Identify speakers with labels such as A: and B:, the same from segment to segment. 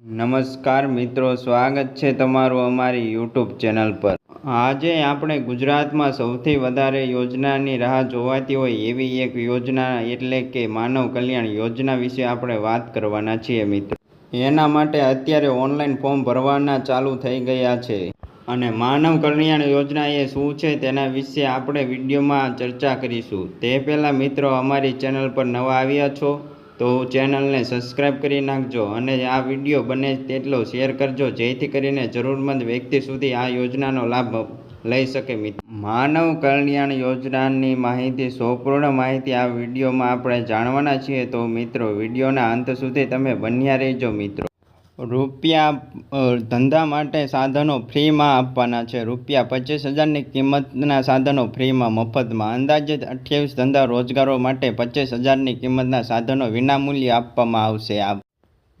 A: નમસ્કાર મિત્રો, સ્વાગત છે તમારું અમારી યુટ્યુબ ચેનલ પર. આજે આપણે ગુજરાતમાં સૌથી વધારે યોજનાની રાહ જોવાતી હોય એવી એક યોજના એટલે કે માનવ કલ્યાણ યોજના વિશે આપણે વાત કરવાના છીએ મિત્રો. એના માટે અત્યારે ઓનલાઈન ફોર્મ ભરવાના ચાલુ થઈ ગયા છે. અને માનવ કલ્યાણ યોજના એ શું છે તેના વિશે આપણે વિડીયોમાં ચર્ચા કરીશું. તે પહેલાં મિત્રો, અમારી ચેનલ પર નવા આવ્યા છો તો ચેનલને સબસ્ક્રાઈબ કરી નાખજો અને આ વીડિયો બને તેટલો શેર કરજો, જેથી કરીને જરૂરમંદ વ્યક્તિ સુધી આ યોજનાનો લાભ લઈ શકે મિત્રો માનવ કલ્યાણ યોજનાની માહિતી, સંપૂર્ણ માહિતી આ વિડીયોમાં આપણે જાણવાના છીએ. તો મિત્રો, વિડીયોના અંત સુધી તમે બન્યા રહેજો મિત્રો. રૂપિયા ધંધા માટે સાધનો ફ્રીમાં આપવાના છે. રૂપિયા પચીસ હજારની કિંમતના સાધનો ફ્રીમાં મફતમાં. અંદાજિત અઠ્યાવીસ ધંધા રોજગારો માટે પચીસ હજારની કિંમતના સાધનો વિનામૂલ્યે આપવામાં આવશે. આ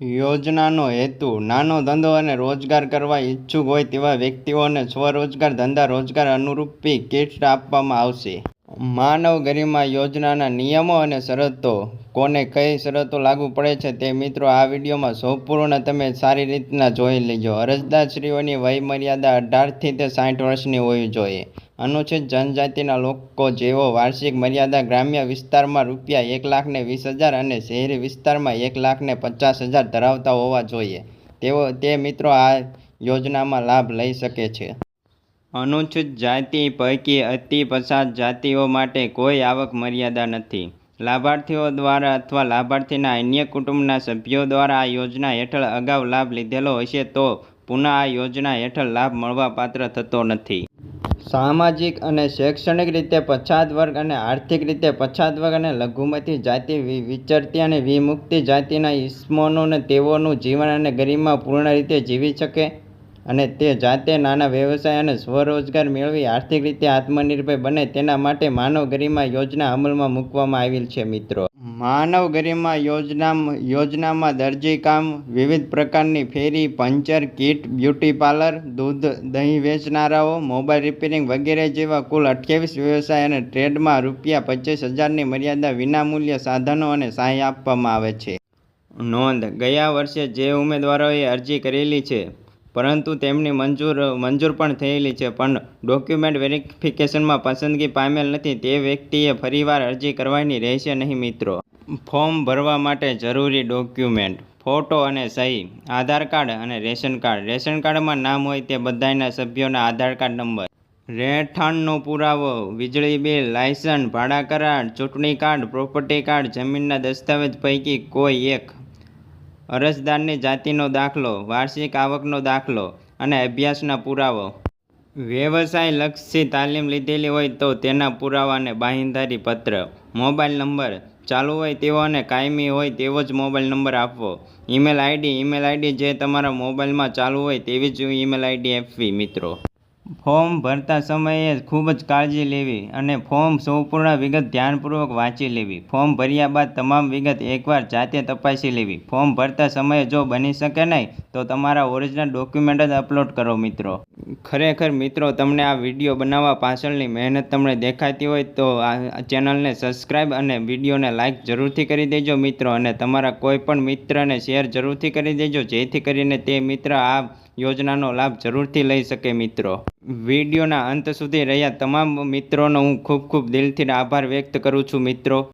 A: યોજનાનો હેતુ, નાનો ધંધો અને રોજગાર કરવા ઈચ્છુક હોય તેવા વ્યક્તિઓને સ્વરોજગાર ધંધા રોજગાર અનુરૂપી કિટ આપવામાં આવશે. માનવ ગરિમા યોજનાના નિયમો અને શરતો કોને કઈ શરતો લાગુ પડે છે તે મિત્રો આ વિડીયોમાં સંપૂર્ણ તમે સારી રીતના જોઈ લેજો. અરજદારશ્રીઓની વય મર્યાદા અઢારથી તે સાઠ વર્ષની હોવી જોઈએ. અનુસૂચિત જનજાતિના લોકો જેઓ વાર્ષિક મર્યાદા ગ્રામ્ય વિસ્તારમાં રૂપિયા એક લાખને વીસ હજાર અને શહેરી વિસ્તારમાં એક લાખને પચાસ હજાર ધરાવતા હોવા જોઈએ. તેઓ, તે મિત્રો આ યોજનામાં લાભ લઈ શકે છે. અનુસૂચિત જાતિ પૈકી અતિ પછાત જાતિઓ માટે કોઈ આવક મર્યાદા નથી. લાભાર્થીઓ દ્વારા અથવા લાભાર્થીના અન્ય કુટુંબના સભ્યો દ્વારા આ યોજના હેઠળ અગાઉ લાભ લીધેલો હશે તો પુનઃ આ યોજના હેઠળ લાભ મળવાપાત્ર થતો નથી. સામાજિક અને શૈક્ષણિક રીતે પછાત વર્ગ અને આર્થિક રીતે પછાત વર્ગ અને લઘુમતી જાતિ વિચરતી અને વિમુક્તિ જાતિના ઇસમોનું તેઓનું જીવન અને ગરિમા પૂર્ણ રીતે જીવી શકે. અને તે જાતે નાના વ્યવસાય અને સ્વરોજગાર મેળવી આર્થિક રીતે આત્મનિર્ભર બને તેના માટે માનવ ગરિમા યોજના અમલમાં મૂકવામાં આવેલ છે, મિત્રો. માનવ ગરિમા યોજના યોજનામાં દરજીકામ વિવિધ પ્રકારની ફેરી, પંચર કીટ, બ્યુટી પાર્લર, દૂધ, દહીં વેચનારાઓ, મોબાઈલ રિપેરિંગ વગેરે જેવા કુલ અઠ્યાવીસ વ્યવસાય અને ટ્રેડમાં રૂપિયા પચીસ હજારની મર્યાદા વિનામૂલ્ય સાધનો અને સહાય આપવામાં આવે છે. નોંધ, ગયા વર્ષે જે ઉમેદવારોએ અરજી કરેલી છે પરંતુ તેમની મંજૂર મંજૂર પણ થયેલી છે. પણ ડોક્યુમેન્ટ વેરિફિકેશનમાં પસંદગી પામેલ નથી. તે વ્યક્તિએ ફરીવાર અરજી કરવાની રહેશે નહીં, મિત્રો. ફોર્મ ભરવા માટે જરૂરી ડોક્યુમેન્ટ, ફોટો અને સહી, આધાર કાર્ડ અને રેશન કાર્ડ. રેશન કાર્ડમાં નામ હોય તે બધાયના સભ્યોના આધાર કાર્ડ નંબર. રહેઠાણનો પુરાવો, વીજળી બિલ, લાયસન્સ, ભાડા કરાર, ચૂંટણી કાર્ડ, પ્રોપર્ટી કાર્ડ, જમીનના દસ્તાવેજ પૈકી કોઈ એક અરજદારની જાતિનો દાખલો, વાર્ષિક આવકનો દાખલો અને અભ્યાસના પુરાવો. વ્યવસાય લક્ષી તાલીમ લીધેલી હોય તો તેના પુરાવાને અને પત્ર. Mobile number. ચાલુ હોય તેવો અને કાયમી હોય તેવો જ મોબાઈલ નંબર આપવો. Email ID. ઈમેલ આઈડી જે તમારા મોબાઈલમાં ચાલુ હોય તેવી જ ઈમેલ આઈડી આપવી, મિત્રો. ફોર્મ ભરતા સમયે ખૂબ જ કાળજી લેવી અને ફોર્મ સંપૂર્ણ વિગત ધ્યાનપૂર્વક વાંચી લેવી. ફોર્મ ભર્યા બાદ તમામ વિગત એકવાર જાતે તપાસી લેવી. ફોર્મ ભરતા સમયે જો બની શકે નહીં, તો તમારા ઓરિજિનલ ડોક્યુમેન્ટ જ અપલોડ કરો મિત્રો. ખરેખર મિત્રો, તમને આ વીડિયો બનાવવા પાછળની મહેનત તમને દેખાતી હોય તો આ ચેનલને સબસ્ક્રાઈબ અને વિડીયોને લાઇક જરૂરથી કરી દેજો મિત્રો. અને તમારા કોઈ પણ મિત્રને શેર જરૂરથી કરી દેજો, જેથી કરીને તે મિત્ર આ યોજનાનો લાભ જરૂરથી લઈ શકે મિત્રો. વિડીયોના અંત સુધી રહ્યા તમામ મિત્રોનો હું ખૂબ ખૂબ દિલથી આભાર વ્યક્ત કરું છું મિત્રો.